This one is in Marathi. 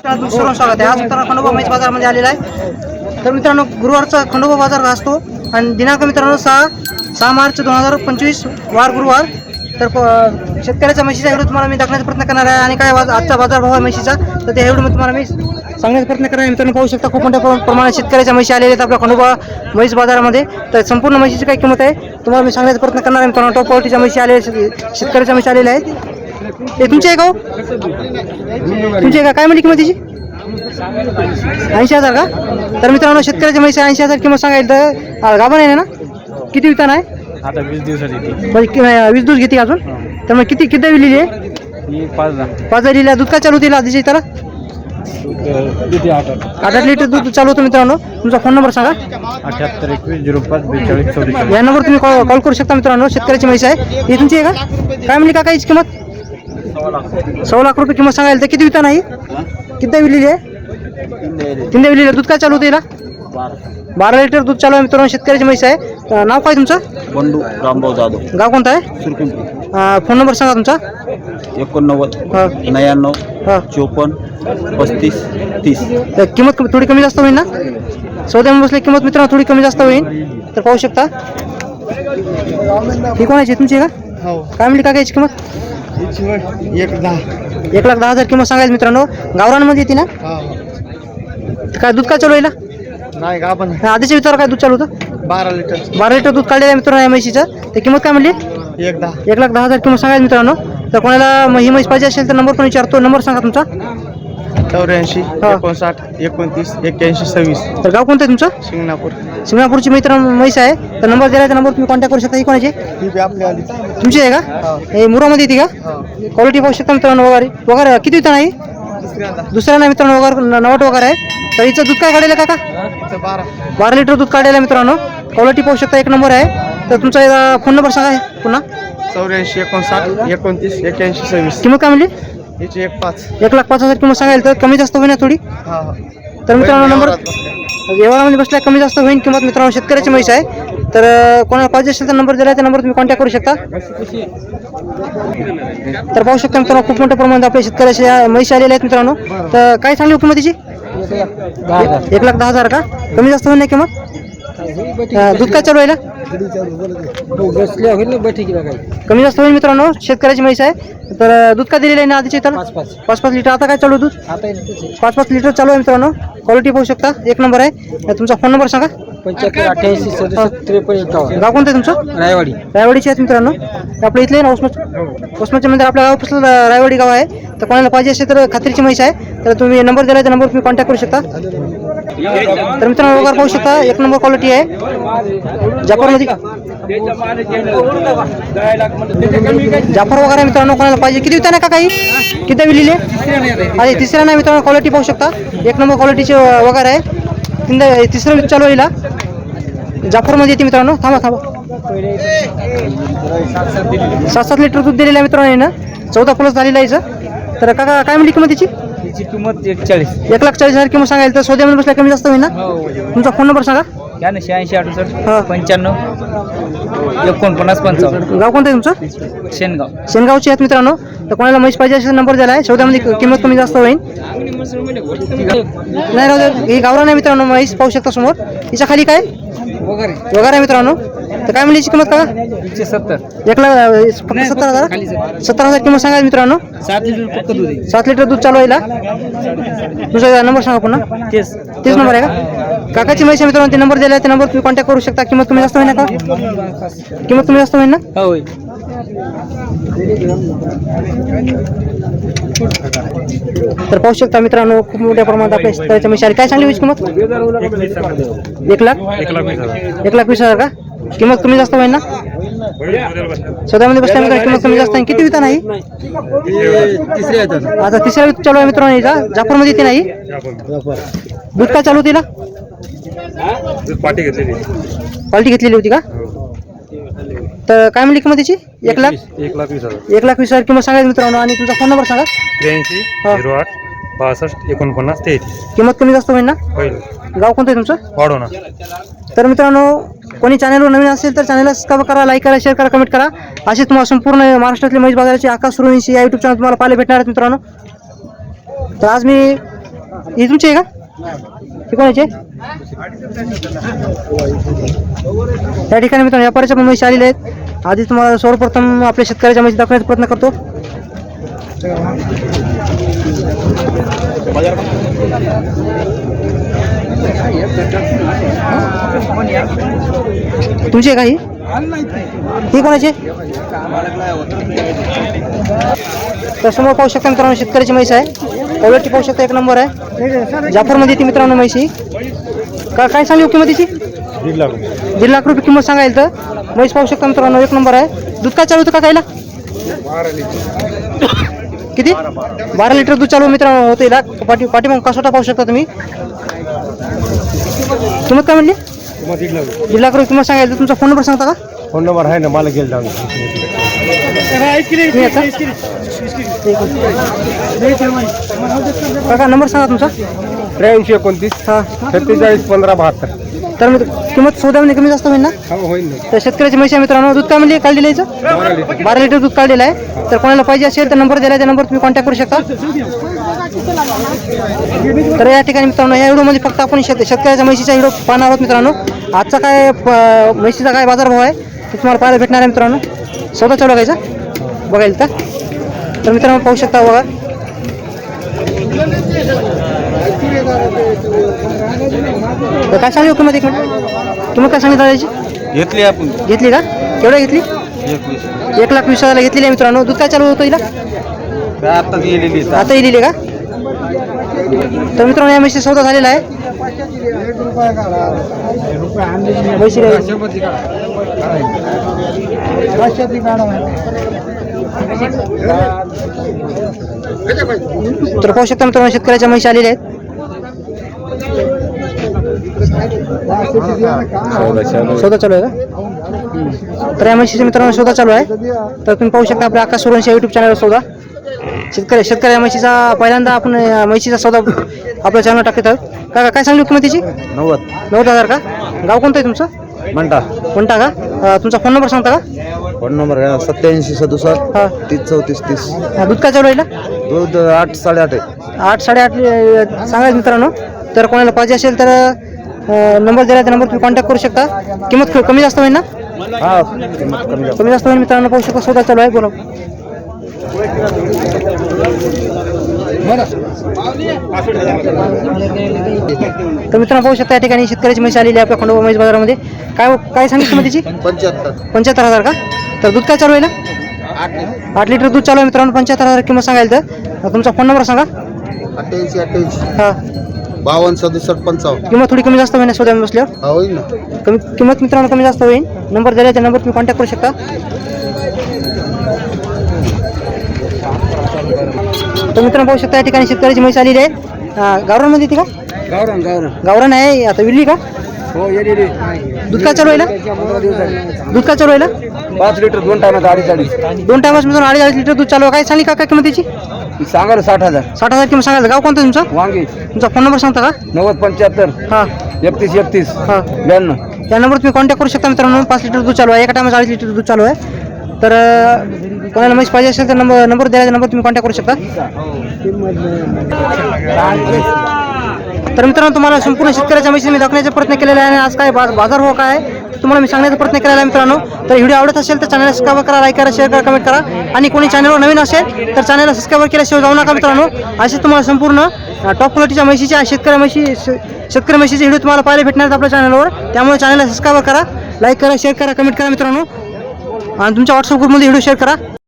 सर्व स्वागत आहे आज मित्रांनो खंडोबा म्हैस बाजारामध्ये आलेला आहे तर मित्रांनो गुरुवारचा खंडोबा बाजार असतो आणि दिनांक मित्रांनो सहा सहा मार्च दोन हजार पंचवीस वार गुरुवार. तर प- शेतकऱ्याच्या म्हशीचा व्हिडिओ तुम्हाला मी दाखवण्याचा प्रयत्न करणार आहे आणि काय आजचा बाजार भाव आहे म्हशीचा तर त्या मी तुम्हाला मी सांगण्याचा प्रयत्न करणार आहे मित्रांनो पाहू शकता खूप मोठ्या प्रमा- प्रमाणात शेतकऱ्याच्या म्हशी आलेल्या आहेत आपल्या खंडोबा म्हैस बाजारामध्ये. तर संपूर्ण म्हशीची काय किंमत आहे? तुम्हाला मी सांगण्याचा प्रयत्न करणार आहे मित्रांनो. टॉप क्वालिटीच्या म्हशी आलेल्या शेतकऱ्याच्या म्हशी आलेल्या आहेत. ते तुमचे आहे का हो? तुमची आहे का? काय म्हणली किंमत तिची? ऐंशी हजार का? तर मित्रांनो शेतकऱ्याच्या म्हैस ऐंशी हजार किंमत आ, गाभण आहे ना? किती विकताना आहे? आता वीस दिवसाची म्हणजे कि- वीस दिवस घेते का अजून? तर मग किती किती लिहिली आहे? ही पाच पाच लिहिल्या दूध काय चालू होती आधीची त्याला किती आठ आठ. आठ लिटर दूध चालू होतं मित्रांनो. तुमचा फोन नंबर सांगा. अठ्याहत्तर एकवीस झिरो पाच बेचाळीस चौवेचाळीस या नंबर तुम्ही कॉल कॉल करू शकता मित्रांनो. शेतकऱ्याची म्हैस आहे. ही तुमची आहे का? काय म्हणली का काहीच किंमत? सव्वा लाख रुपये किंमत सांगायला तर किती विकता नाही? किती विलेली आहे? तीन विलेली दूध काय चालू होतं हिला बारा लिटर दूध चालू आहे मित्रांनो. शेतकऱ्याची म्हैस आहे. अं, नाव काय तुमचं? बंडू रामभाऊ जाधव. गाव कोणतं आहे? सुरकुंपी अं, फोन नंबर सांगा तुमचा. एकोणनव्वद हा, नव्याण्णव हा. चोपन्न पस्तीस तीस. तर किंमत कमी- थोडी कमी जास्त होईल ना? सौद्यामध्ये बसली किंमत मित्रांनो थोडी कमी जास्त होईल. तर पाहू शकता. ही कोणाची आहे? तुमची का? काय म्हणली का याची किंमत? एक दहा. एक लाख दहा हजार किंमत सांगायला मित्रांनो. गावरानमध्ये येते ना? काय दूध काय चालू आहे हिला? नाही का आपण आधीच्या विचार काय दूध चालू होतं? बारा लिटर. बारा लिटर दूध काढलेलं आहे मित्रांनो या म्हशीचं. तर किंमत काय म्हणली? एक दहा. एक लाख दहा हजार किंमत सांगायला मित्रांनो. तर कोणाला म- ही म्हैस पाहिजे असेल तर नंबर पण विचारतो. नंबर सांगा तुमचा. चौऱ्याऐंशी हा. एकोणसाठ एकोणतीस एक्क्याऐंशी सव्वीस. तर गाव कोणतं आहे तुमचं? शिंगणापूर. सिंगापूरची मित्र म्हैस आहे. तर नंबर दिला तर नंबर तुम्ही कॉन्टॅक्ट करू शकता. ही कोणाची? ही बी आपली आली. तुमची आहे का? हे. मुरामध्ये येते का? क्वालिटी पाहू शकता मित्रांनो वगैरे. वगैरे किती होता नाही दुसऱ्यांदा. दुसऱ्या नाही मित्रांनो वगैरे न- नवट वगैरे आहे. तर हिचं दूध काय काढेल काका? बारा. बारा लिटर दूध काढलेलं आहे मित्रांनो. क्वालिटी पाहू शकता. एक नंबर आहे. तर तुमचा फोन नंबर सांगा पुन्हा. चौऱ्याऐंशी एकोणसाठ एकोणतीस एक्क्याऐंशी सव्वीस. किंमत काय म्हणली? याची एक पाच. एक लाख पाच हजार किंमत सांगायला तर कमी जास्त होईल ना थोडी? हा हा. तर मित्रांनो नंबर. व्यवहारामध्ये बसल्या कमी जास्त होईल किंमत मित्रांनो शेतकऱ्याची म्हैस आहे. तर अं, कोणाला पाहिजे असेल तर नंबर दिला त्या नंबर तुम्ही कॉन्टॅक्ट करू शकता. तर पाहू शकता मित्रांनो खूप मोठ्या प्रमाणात आपल्या शेतकऱ्याचे म्हैस आलेल्या आहेत मित्रांनो. तर काय सांगली हो किंमतीची एक लाख दहा हजार. का? कमी जास्त होईल ना किंमत अं, दूध काय चालू आहे ना? कमी जास्त होईल मित्रांनो. शेतकऱ्याची म्हैस आहे. तर दूध का दिलेलं आहे ना आधीचे त्याला पाच पाच. लिटर. आता काय चालू आहे दूध? पाच पाच लिटर चालू आहे मित्रांनो. क्वालिटी पाहू शकता. एक नंबर आहे. तुमचा फोन नंबर सांगा. पंच्याहत्तर अठ्ठ्याऐंशी सदुसष्ट त्रेपन्न एकावन्न. गाव कोणतं तुमचं? रायवाडी. रायवाडीचे आहेत मित्रांनो. आपल्या इथले ना उस्मत उस्माच्या मंदिर आपल्या गावापासून रायवाडी गाव आहे. तर कोणाला पाहिजे असेल तर खात्रीची म्हैस आहे. तर तुम्ही नंबर दिला त्या नंबर तुम्ही कॉन्टॅक्ट करू शकता. तर मित्रांनो वगैरे पाहू शकता एक नंबर क्वालिटी आहे. जाफरमध्ये जाफर वगैरे मित्रांनो कोणाला पाहिजे? किती विकता का काही किती विलिले अरे तिसऱ्या नाही मित्रांनो क्वालिटी पाहू शकता. एक नंबर क्वालिटीचे वगैरे आहे. तीन तिसरं चालू आहे जाफरमध्ये येते मित्रांनो. थांबा थांबा. सात सात लिटर दूध दिलेलं आहे मित्रांनो ना चौदा प्लस झालेलं आहे तर काका काय म्हणली किंमत तिची तिची किंमत एकचाळीस. एक लाख चाळीस हजार किंमत सांगायला तर सोद्यामध्ये बसल्या कमी जास्त होईल ना? तुमचा फोन नंबर सांगा. या ना शहाऐंशी हा. अडुसष्ट पंच्याण्णव एकोणपन्नास पंचावन्न. गाव कोणतं आहे तुमचं? शेनगाव. शेनगावचे आहेत मित्रांनो. तर कोणाला म्हैस पाहिजे असेल नंबर दिला आहे. सौद्यामध्ये किंमत कमी जास्त होईल. नाही राहू दे. ही गावरा नाही मित्रांनो म्हैस पाहू शकता समोर. हिच्या खाली काय? वगैरे. मित्रांनो. तर काय म्हणली किंमत का सत्तर. एक लाख फक्त सत्तर हजार? सत्तर. हजार किंमत सांगा मित्रांनो. सात लिटर फक्त दूध आहे. सात लिटर दूध चालू आहे हिला. तुझा नंबर सांगा पुन्हा. तेच. तेच नंबर आहे का? काकाची माहिती आहे मित्रांनो ते नंबर दिला आहे ते नंबर तुम्ही कॉन्टॅक्ट करू शकता. किंमत कमी जास्त होईल ना का किंमत कमी जास्त होईल ना? होय तर पाहू शकता मित्रांनो खूप मोठ्या प्रमाणात आपल्या शेतकऱ्याच्या म्हशी काय सांगली होईल किंमत? एक लाख. एक लाख वीस हजार. का? किंमत कमी जास्त होईल ना? स्वतःमध्ये बसल्या मित्रांनो किंमत कमी जास्त किती विता नाही आता तिसऱ्या चालू आहे मित्रांनो हिचा. जाफरमध्ये येते नाही दूध काय चालू होती ना? पाठी घेतलेली. क्वालिटी घेतलेली होती का? तर काय म्हणली किंमत त्याची एक लाख? एक लाख वीस हजार. एक लाख वीस हजार किंमत सांगायची मित्रांनो आणि तुमचा फोन नंबर सांगा. त्र्याऐंशी हा. झिरो आठ बासष्ट एकोणपन्नास तेहतीस. किंमत कमी जास्त होईल ना? होईल. गाव कोणतं आहे तुमचं? वाढवणार तर मित्रांनो कोणी चॅनलवर नवीन असेल तर चॅनलला सबस्क्राईब करा लाईक करा शेअर करा कमेंट करा. असे तुम्हाला संपूर्ण महाराष्ट्रातले म्हैस बाजाराचे आकाश सुरवंशी या यूट्यूब चॅनल तुम्हाला पाहायला भेटणार आहेत मित्रांनो. तर आज मी ही तुमची आहे का? ही कोणाची त्या ठिकाणी मित्रांनो व्यापाऱ्याच्या पण म्हशी आलेल्या आहेत. आधी तुम्हाला सर्वप्रथम आपल्या शेतकऱ्याच्या म्हशी दाखवण्याचा प्रयत्न करतो. तुमची आहे ही ही कोणाची? तर समोर पाहू शकता मित्रांनो शेतकऱ्याची म्हैस आहे. क्वालिटी पाहू शकता एक नंबर आहे. जाफरमध्ये ती मित्रांनो म्हैशी का काय सांगली हो किंमत तिची दीड लाख दीड लाख रुपये किंमत सांगायला तर. म्हैस पाहू शकता मित्रांनो एक नंबर आहे. दूध काय चालू होतं का खायला? किती? बारा लिटर दूध चालू मित्रांनो होतं हिला. पाठी पाठीमाग कासोटा पाहू शकता तुम्ही. किंमत काय म्हणली? मग दीड लाख दीड लाख रुपये किंमत सांगायला तर तुमचा फोन नंबर सांगता का? फोन नंबर आहे ना मला गेल तुम्ही काका नंबर सांगा तुमचा. त्र्याऐंशी एकोणतीस हा सत्तेचाळीस पंधरा बहात्तर. तर मी किंमत सौद्यामध्ये कमी जास्त होईल ना? हो होईल ना. तर शेतकऱ्याची म्हशी आहे मित्रांनो दूध काय म्हणले? काल दिलं बारा लिटर. बारा लिटर दूध काढलेलं आहे. तर कोणाला पाहिजे असेल तर नंबर दिला त्या नंबर तुम्ही कॉन्टॅक्ट करू शकता. तर या ठिकाणी मित्रांनो या व्हिडिओमध्ये फक्त आपण शेत शेतकऱ्याच्या म्हशीचा व्हिडिओ पाहणार आहोत मित्रांनो. आजचा काय म्हशीचा काय बाजारभाव आहे ते तुम्हाला पाहायला भेटणार आहे मित्रांनो. सौदा चालू कायचा बघायला तर. तर मित्रांनो पाहू शकता बघा. काय सांगली हो किंमत एक मिनिट किंमत काय सांगितलं याची घेतली आपण. घेतली का? केवढ्या घेतली? एक लाख वीस हजारला घेतलेली आहे मित्रांनो. दूध काय चालू होतं हिला? आता येलेली का? तर मित्रांनो या म्हशी सौदा झालेला आहे. म्हशी तर पाहू शकता मित्रांनो शेतकऱ्याच्या म्हशी आलेल्या आहेत. सौदा चालू आहे का? तर या म्हशीचे मित्रांनो सौदा चालू आहे. तर तुम्ही पाहू शकता आपल्या आकाश सुरवंशी युट्यूब चॅनलवर सौदा. शेतकरी शेतकऱ्या म्हशीचा पहिल्यांदा आपण अं, म्हशीचा सौदा आपल्या चॅनल टाकत आहोत का काय सांगली किंमत तिची? नव्वद. नव्वद हजार का? गाव कोणतं आहे तुमचं? म्हणता कोणता का? अं, तुमचा फोन नंबर सांगता का? फोन नंबर सत्याऐंशी सदुसष्ट हा. तीस चौतीस तीस. हा, दूध काय चालू आहे हिला? दूध आठ साडेआठ आहे. आठ साडेआठ अं, सांगायचं मित्रांनो. तर कोणाला पाहिजे असेल तर अं, नंबर दिला त्या नंबर तुम्ही कॉन्टॅक्ट करू शकता. किंमत क- कमी जास्त होईल ना? हा किंमत कमी जास्त. कमी जास्त होईल मित्रांनो पाहू शकता सौदा चालू आहे बोला. तर मित्रांनो पाहू शकता या ठिकाणी शेतकऱ्याची म्हशी आलेली आपल्या खंडोबा म्हैस बाजारामध्ये. काय काय सांगितलं मग तिची? पंच्याहत्तर. पंच्याहत्तर हजार का? तर दूध काय चालू आहे ना? आठ लिटर. दूध चालू आहे मित्रांनो पंच्याहत्तर हजार किंमत सांगायला तर. तुमचा फोन नंबर सांगा. अठ्ठ्याऐंशी अठ्ठ्याऐंशी. हा. बावन्न सदुसष्ट पंचावन्न. किंमत थोडी कमी जास्त होईल सोद्या बसल्यावर? हा होईल ना. कमी किंमत मित्रांनो कमी जास्त होईल. नंबर दिला त्या नंबर तुम्ही कॉन्टॅक्ट करू शकता. तर मित्रांनो पाहू शकता या ठिकाणी शेतकऱ्याची म्हैस आलेली आहे. गावरानमध्ये येते का? गावरान गावरान. गावरान आहे. आता विरली का? हो दूध काय चालू आहे दूध काय चालू आहे पाच लिटर दोन टायमात अडीच अडीच दोन टायमास मित्रांनो अडीच अडीच लिटर दूध चालू आहे. काय सांगली का काय किंमतीची सांगा ना साठ हजार. साठ हजार किंमत सांगायला. गाव कोणतं तुमचं? वांगी. तुमचा फोन नंबर सांगता का? नव्वद पंच्याहत्तर. हां. एकतीस एकतीस. हां. ब्याण्णव. या नंबर तुम्ही कॉन्टॅक्ट करू शकता मित्रांनो. पाच लिटर दूध चालू आहे. एका टायमाला अडीच लिटर दूध चालू आहे. तर कोणाला म्हैस पाहिजे असेल तर नंबर नंबर द्यायचा नंबर तुम्ही कॉन्टॅक्ट करू शकता. तर मित्रांनो तुम्हाला संपूर्ण शेतकऱ्याच्या म्हशी मी दाखवण्याचा प्रयत्न केलेला आहे आणि आज काय बाजार हो काय तुम्हाला मी सांगण्याचा प्रयत्न केलेला आहे मित्रांनो. तर व्हिडिओ आवडत असेल तर चॅनलला सबस्क्राईब करा लाईक करा शेअर करा कमेंट करा. आणि कोणी चॅनलवर नवीन असेल तर चॅनलला सबस्क्राईब केल्याशिवाय जाऊ नका मित्रांनो. असे तुम्हाला संपूर्ण टॉप क्वालिटीच्या म्हशीच्या शेतकऱ्या म्हशी शेतकरी म्हशीचे व्हिडिओ तुम्हाला पाहायला भेटणार आपल्या चॅनलवर त्यामुळे चॅनलला सबस्क्राईब करा लाईक करा शेअर करा कमेंट करा मित्रांनो. आणि तुमच्या व्हॉट्सअप ग्रुपमध्ये व्हिडिओ शेअर करा.